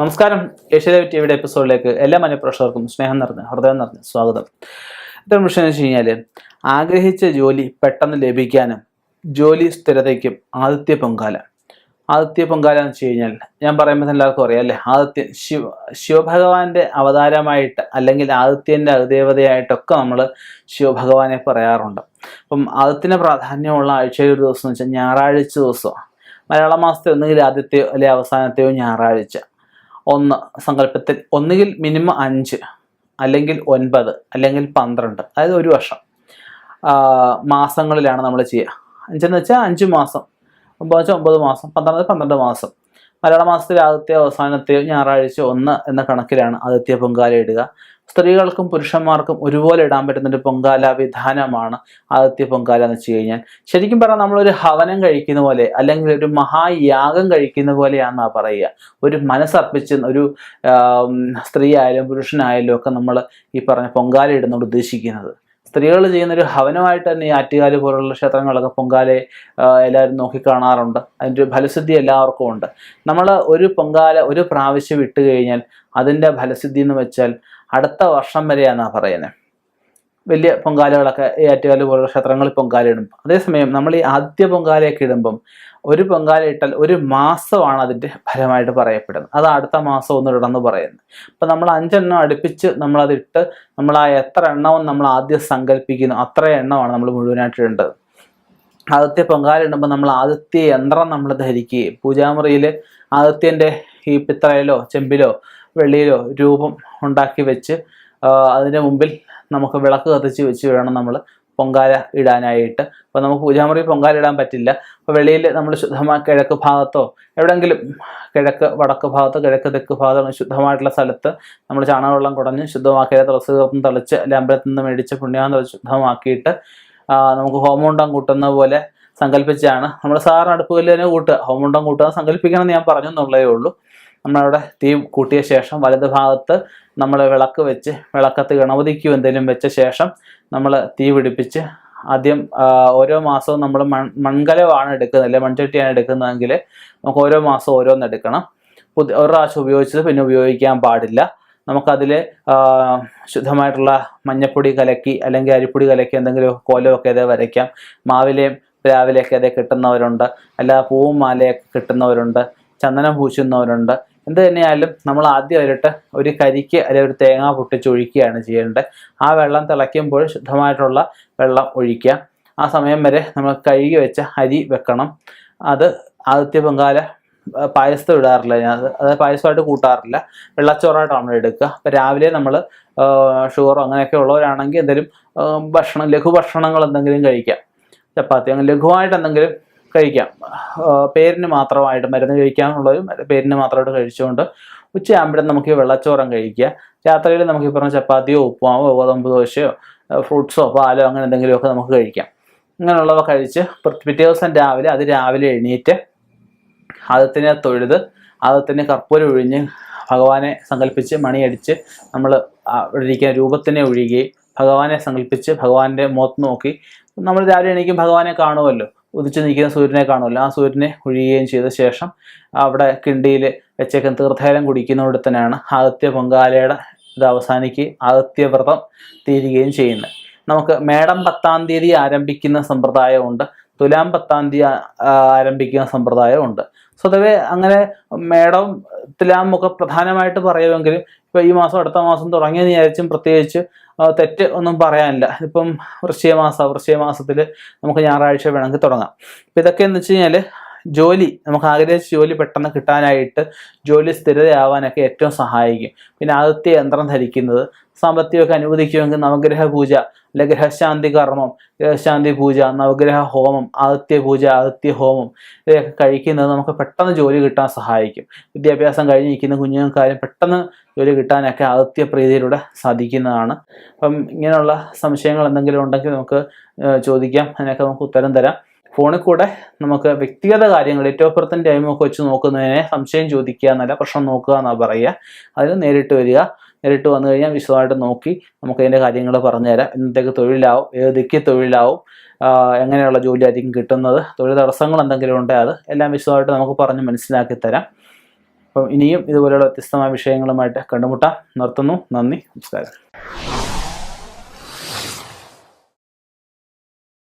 നമസ്കാരം. ഏഷ്യാദേവ് ടിവിയുടെ എപ്പിസോഡിലേക്ക് എല്ലാ മനഃപ്രേക്ഷകർക്കും സ്നേഹം നിറഞ്ഞ ഹൃദയം നിറഞ്ഞ സ്വാഗതം. ഇത്തരം വിഷയം എന്ന് വെച്ച് കഴിഞ്ഞാൽ ആഗ്രഹിച്ച ജോലി പെട്ടെന്ന് ലഭിക്കാനും ജോലി സ്ഥിരതയ്ക്കും ആദിത്യ പൊങ്കാല. ആദിത്യ പൊങ്കാല എന്ന് വെച്ച് കഴിഞ്ഞാൽ ഞാൻ പറയുമ്പോൾ എല്ലാവർക്കും അറിയാം അല്ലേ? ആദിത്യ ശിവ ശിവഭഗവാന്റെ അവതാരമായിട്ട് അല്ലെങ്കിൽ ആദിത്യന്റെ അതിദേവതയായിട്ടൊക്കെ നമ്മൾ ശിവഭഗവാനെ പറയാറുണ്ട്. അപ്പം ആദിത്യ പ്രാധാന്യമുള്ള ആഴ്ചയിൽ ഒരു ദിവസം എന്ന് വെച്ചാൽ ഞായറാഴ്ച ദിവസമാണ്. മലയാള മാസത്തെ ഒന്നുകിൽ ആദ്യത്തെയോ അല്ലെങ്കിൽ അവസാനത്തെയോ ഞായറാഴ്ച. ഒന്ന് സങ്കല്പത്തിൽ ഒന്നുകിൽ മിനിമം അഞ്ച് അല്ലെങ്കിൽ ഒൻപത് അല്ലെങ്കിൽ പന്ത്രണ്ട്. അതായത് ഒരു വർഷം. മാസങ്ങളിലാണ് നമ്മൾ ചെയ്യുക. അഞ്ചെന്ന് വെച്ചാൽ അഞ്ച് മാസം. ഒമ്പത് വെച്ചാൽ ഒമ്പത് മാസം. പന്ത്രണ്ട് പന്ത്രണ്ട് മാസം. മലയാള മാസത്തിലെ ആദ്യത്തെ അവസാനത്തെയോ ഞായറാഴ്ച ഒന്ന് എന്ന കണക്കിലാണ് ആദ്യത്തെ പൊങ്കാല ഇടുക. സ്ത്രീകൾക്കും പുരുഷന്മാർക്കും ഒരുപോലെ ഇടാൻ പറ്റുന്ന ഒരു പൊങ്കാല വിധാനമാണ് ആദിത്യ പൊങ്കാല എന്ന് വെച്ച് കഴിഞ്ഞാൽ. ശരിക്കും പറഞ്ഞാൽ നമ്മളൊരു ഹവനം കഴിക്കുന്ന പോലെ അല്ലെങ്കിൽ ഒരു മഹായാഗം കഴിക്കുന്ന പോലെയാണെന്നാ പറയുക. ഒരു മനസ്സർപ്പിച്ച് ഒരു സ്ത്രീ ആയാലും പുരുഷനായാലും ഒക്കെ നമ്മൾ ഈ പറഞ്ഞ പൊങ്കാല ഇടുന്നോട് ഉദ്ദേശിക്കുന്നത്. സ്ത്രീകൾ ചെയ്യുന്ന ഒരു ഹവനമായിട്ട് തന്നെ ആറ്റുകാൽ പോലുള്ള ക്ഷേത്രങ്ങളൊക്കെ പൊങ്കാലയെ എല്ലാവരും നോക്കി കാണാറുണ്ട്. അതിന്റെ ഒരു ഫലസിദ്ധി എല്ലാവർക്കും ഉണ്ട്. നമ്മൾ ഒരു പൊങ്കാല ഒരു പ്രാവശ്യം ഇട്ട് കഴിഞ്ഞാൽ അതിന്റെ ഫലസിദ്ധി എന്ന് വെച്ചാൽ അടുത്ത വർഷം വരെയാണെന്നാണ് പറയുന്നത്. വലിയ പൊങ്കാലകളൊക്കെ ഈ ആറ്റുകാൽ പോലുള്ള ക്ഷേത്രങ്ങളിൽ പൊങ്കാലയിടും അതേസമയം നമ്മൾ ഈ ആദ്യ പൊങ്കാലയൊക്കെ ഇടുമ്പം ഒരു പൊങ്കാല ഇട്ടാൽ ഒരു മാസമാണ് അതിന്റെ ഫലമായിട്ട് പറയപ്പെടുന്നത്. അത് അടുത്ത മാസം ഒന്ന് ഇടണമെന്ന് പറയുന്നത്. അപ്പം നമ്മൾ അഞ്ചെണ്ണം അടുപ്പിച്ച് നമ്മളതിട്ട് നമ്മൾ ആ എത്ര എണ്ണവും നമ്മൾ ആദ്യം സങ്കല്പിക്കുന്നു. അത്ര എണ്ണമാണ് നമ്മൾ മുഴുവനായിട്ട് ഇടേണ്ടത്. ആദ്യത്തെ പൊങ്കാല ഇടുമ്പോൾ നമ്മൾ ആദ്യത്തെ യന്ത്രം നമ്മൾ ധരിക്കുകയും പൂജാമുറിയിൽ ആദിത്യന്റെ ഈ പിത്രയിലോ ചെമ്പിലോ വെള്ളിയിലോ രൂപം ഉണ്ടാക്കി വെച്ച് അതിന്റെ മുമ്പിൽ നമുക്ക് വിളക്ക് കത്തിച്ച് വെച്ച് വേണം നമ്മൾ പൊങ്കാല ഇടാനായിട്ട്. അപ്പോൾ നമുക്ക് പൂജാമുറി പൊങ്കാല ഇടാൻ പറ്റില്ല. അപ്പോൾ വെളിയിൽ നമ്മൾ ശുദ്ധമായ കിഴക്ക് ഭാഗത്തോ എവിടെയെങ്കിലും കിഴക്ക് വടക്ക് ഭാഗത്തോ കിഴക്ക് തെക്ക് ഭാഗത്തോ ശുദ്ധമായിട്ടുള്ള സ്ഥലത്ത് നമ്മൾ ചാണകവെള്ളം കുടഞ്ഞ് ശുദ്ധമാക്കിയ തുളസി തീർത്ഥം തളിച്ച് അമ്പലത്തിൽ നിന്ന് മേടിച്ച് പുണ്യാൻ തളിച്ച് ശുദ്ധമാക്കിയിട്ട് നമുക്ക് ഹോമോണ്ടം കൂട്ടുന്ന പോലെ സങ്കല്പിച്ചാണ്. നമ്മൾ സാറിന് അടുപ്പുകല്ല് തന്നെ കൂട്ടുക. ഹോമോണ്ടം കൂട്ടുക സങ്കല്പിക്കണം എന്ന് ഞാൻ പറഞ്ഞു എന്നുള്ളതേ ഉള്ളൂ. നമ്മളവിടെ തീ കൂട്ടിയ ശേഷം വലത് ഭാഗത്ത് നമ്മൾ വിളക്ക് വെച്ച് വിളക്കത്ത് ഗണപതിക്കും എന്തെങ്കിലും വെച്ച ശേഷം നമ്മൾ തീ പിടിപ്പിച്ച് ആദ്യം ഓരോ മാസവും നമ്മൾ മൺ മൺകലമാണ് എടുക്കുന്നത് അല്ലെ മൺചട്ടിയാണ് എടുക്കുന്നതെങ്കിൽ നമുക്ക് ഓരോ മാസവും ഓരോന്ന് എടുക്കണം. പുതിയ ഒരു പ്രാവശ്യം ഉപയോഗിച്ചത് പിന്നെ ഉപയോഗിക്കാൻ പാടില്ല. നമുക്കതിൽ ശുദ്ധമായിട്ടുള്ള മഞ്ഞപ്പൊടി കലക്കി അല്ലെങ്കിൽ അരിപ്പൊടി കലക്കി എന്തെങ്കിലും കോലമൊക്കെ അതേ വരയ്ക്കാം. മാവിലെയും രാവിലെയൊക്കെ അതേ കിട്ടുന്നവരുണ്ട്. അല്ല പൂവും മാലയൊക്കെ കിട്ടുന്നവരുണ്ട്. ചന്ദനം പൂശുന്നവരുണ്ട്. എന്ത് തന്നെയായാലും നമ്മൾ ആദ്യം അതിലിട്ട് ഒരു കരിക്ക് അല്ലെങ്കിൽ ഒരു തേങ്ങ പൊട്ടിച്ചൊഴിക്കുകയാണ് ചെയ്യേണ്ടത്. ആ വെള്ളം തിളയ്ക്കുമ്പോൾ ശുദ്ധമായിട്ടുള്ള വെള്ളം ഒഴിക്കുക. ആ സമയം വരെ നമ്മൾ കഴുകി വെച്ച അരി വെക്കണം. അത് ആദിത്യ പൊങ്കാല പായസം ഇടാറില്ല. ഞാൻ അത് പായസമായിട്ട് കൂട്ടാറില്ല. വെള്ളച്ചോറായിട്ടാണ് നമ്മൾ എടുക്കുക. അപ്പോൾ രാവിലെ നമ്മൾ ഷുഗറോ അങ്ങനെയൊക്കെ ഉള്ളവരാണെങ്കിൽ എന്തെങ്കിലും ഭക്ഷണം ലഘു ഭക്ഷണങ്ങൾ എന്തെങ്കിലും കഴിക്കാം ചപ്പാത്തി അങ്ങനെ ലഘുവായിട്ട് എന്തെങ്കിലും കഴിക്കാം. പേരിന് മാത്രമായിട്ട് മരുന്ന് കഴിക്കാനുള്ളവരും പേരിന് മാത്രമായിട്ട് കഴിച്ചുകൊണ്ട് ഉച്ചയാകുമ്പോഴും നമുക്ക് വെള്ളച്ചോറം കഴിക്കുക. രാത്രിയിൽ നമുക്ക് ഈ ചപ്പാത്തിയോ ഉപ്പുമാവോ ഗോതമ്പ് ദോശയോ ഫ്രൂട്ട്സോ പാലോ അങ്ങനെ എന്തെങ്കിലുമൊക്കെ നമുക്ക് കഴിക്കാം. ഇങ്ങനെയുള്ളവ കഴിച്ച് പിറ്റേ ദിവസം രാവിലെ അത് രാവിലെ എണീറ്റ് അതത്തിനെ തൊഴുത് അതത്തിന് കർപ്പൂരം ഒഴിഞ്ഞ് ഭഗവാനെ സങ്കല്പിച്ച് മണിയടിച്ച് നമ്മൾ ഇരിക്കുന്ന രൂപത്തിനെ ഒഴിയുകയും ഭഗവാനെ സങ്കല്പിച്ച് ഭഗവാന്റെ മുഖത്ത് നോക്കി നമ്മൾ രാവിലെ എണീക്കും ഭഗവാനെ കാണുമല്ലോ ഉദിച്ചു നിൽക്കുന്ന സൂര്യനെ കാണുമല്ലോ. ആ സൂര്യനെ ഒഴിയുകയും ചെയ്ത ശേഷം അവിടെ കിണ്ടിയിൽ വെച്ചേക്കുന്ന തീർത്ഥാടനം തന്നെയാണ് ആദിത്യ പൊങ്കാലയുടെ ഇത് അവസാനിക്കുകയും ആദിത്യ വ്രതം തീരുകയും ചെയ്യുന്നത്. നമുക്ക് മേടം പത്താം തീയതി ആരംഭിക്കുന്ന സമ്പ്രദായമുണ്ട്. തുലാം പത്താം തീയതി ആരംഭിക്കുന്ന സമ്പ്രദായമുണ്ട്. സ്വതവേ അങ്ങനെ മേടം തുലാം ഒക്കെ പ്രധാനമായിട്ട് പറയുമെങ്കിലും ഇപ്പൊ ഈ മാസം അടുത്ത മാസം തുടങ്ങിയ വിചാരിച്ചും പ്രത്യേകിച്ച് തെറ്റ് ഒന്നും പറയാനില്ല. ഇപ്പം വൃശ്ചിക മാസം വൃശ്ചിക മാസത്തിൽ നമുക്ക് ഞായറാഴ്ച വേണമെങ്കിൽ തുടങ്ങാം. അപ്പം ഇതൊക്കെ എന്ന് വെച്ച് കഴിഞ്ഞാൽ ജോലി നമുക്ക് ആഗ്രഹിച്ച ജോലി പെട്ടെന്ന് കിട്ടാനായിട്ട് ജോലി സ്ഥിരതയാവാനൊക്കെ ഏറ്റവും സഹായിക്കും. പിന്നെ ആദ്യത്തെ യന്ത്രം ധരിക്കുന്നത് സാമ്പത്തികമൊക്കെ അനുവദിക്കുമെങ്കിൽ നവഗ്രഹ പൂജ അല്ലെ ഗ്രഹശാന്തി കർമ്മം ഗ്രഹശാന്തി പൂജ നവഗ്രഹ ഹോമം ആദിത്യ പൂജ ആദിത്യ ഹോമം ഇവയൊക്കെ കഴിക്കുന്നത് നമുക്ക് പെട്ടെന്ന് ജോലി കിട്ടാൻ സഹായിക്കും. വിദ്യാഭ്യാസം കഴിഞ്ഞ് നിൽക്കുന്ന കുഞ്ഞുങ്ങൾക്കാരും പെട്ടെന്ന് ജോലി കിട്ടാനൊക്കെ ആദിത്യ പ്രീതിയിലൂടെ സാധിക്കുന്നതാണ്. അപ്പം ഇങ്ങനെയുള്ള സംശയങ്ങൾ എന്തെങ്കിലും ഉണ്ടെങ്കിൽ നമുക്ക് ചോദിക്കാം. അതിനൊക്കെ നമുക്ക് ഉത്തരം തരാം. ഫോണിൽ കൂടെ നമുക്ക് വ്യക്തിഗത കാര്യങ്ങൾ ഏറ്റവും ടൈമൊക്കെ വെച്ച് നോക്കുന്നതിനെ സംശയം ചോദിക്കുക എന്നല്ല പ്രശ്നം നോക്കുക എന്നാണ് പറയുക. അതിന് നേരിട്ട് വരിക. നേരിട്ട് വന്നു കഴിഞ്ഞാൽ വിശദമായിട്ട് നോക്കി നമുക്ക് അതിന്റെ കാര്യങ്ങൾ പറഞ്ഞുതരാം. ഇന്നത്തേക്ക് തൊഴിലാവും ഏത് ദിക്കി തൊഴിലാവും എങ്ങനെയുള്ള ജോലി ആയിരിക്കും കിട്ടുന്നത് തൊഴിൽ തടസ്സങ്ങൾ എന്തെങ്കിലും ഉണ്ടെങ്കിൽ അത് എല്ലാം വിശദമായിട്ട് നമുക്ക് പറഞ്ഞ് മനസ്സിലാക്കി തരാം. അപ്പം ഇനിയും ഇതുപോലെയുള്ള വ്യത്യസ്തമായ വിഷയങ്ങളുമായിട്ട് കണ്ടുമുട്ടാം. നിർത്തുന്നു. നന്ദി. നമസ്കാരം.